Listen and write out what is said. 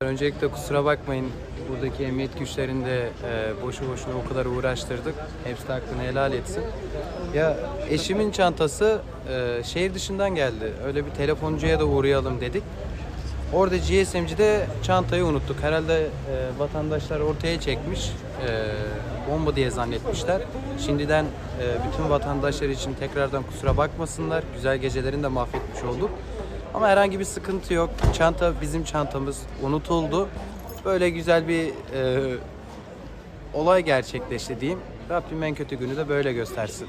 Öncelikle kusura bakmayın buradaki emniyet güçlerini de e, boşu boşuna o kadar uğraştırdık. Hepsi de hakkını helal etsin. Ya eşimin çantası e, şehir dışından geldi. Öyle bir telefoncuya da uğrayalım dedik. Orada GSMC'de çantayı unuttuk. Herhalde e, vatandaşlar ortaya çekmiş. e, bomba diye zannetmişler. Şimdiden e, bütün vatandaşlar için tekrardan kusura bakmasınlar. Güzel gecelerini de mahvetmiş olduk. Ama herhangi bir sıkıntı yok. Çanta bizim çantamız unutuldu. Böyle güzel bir e, olay gerçekleşti diyeyim. Rabbim en kötü günü de böyle göstersin.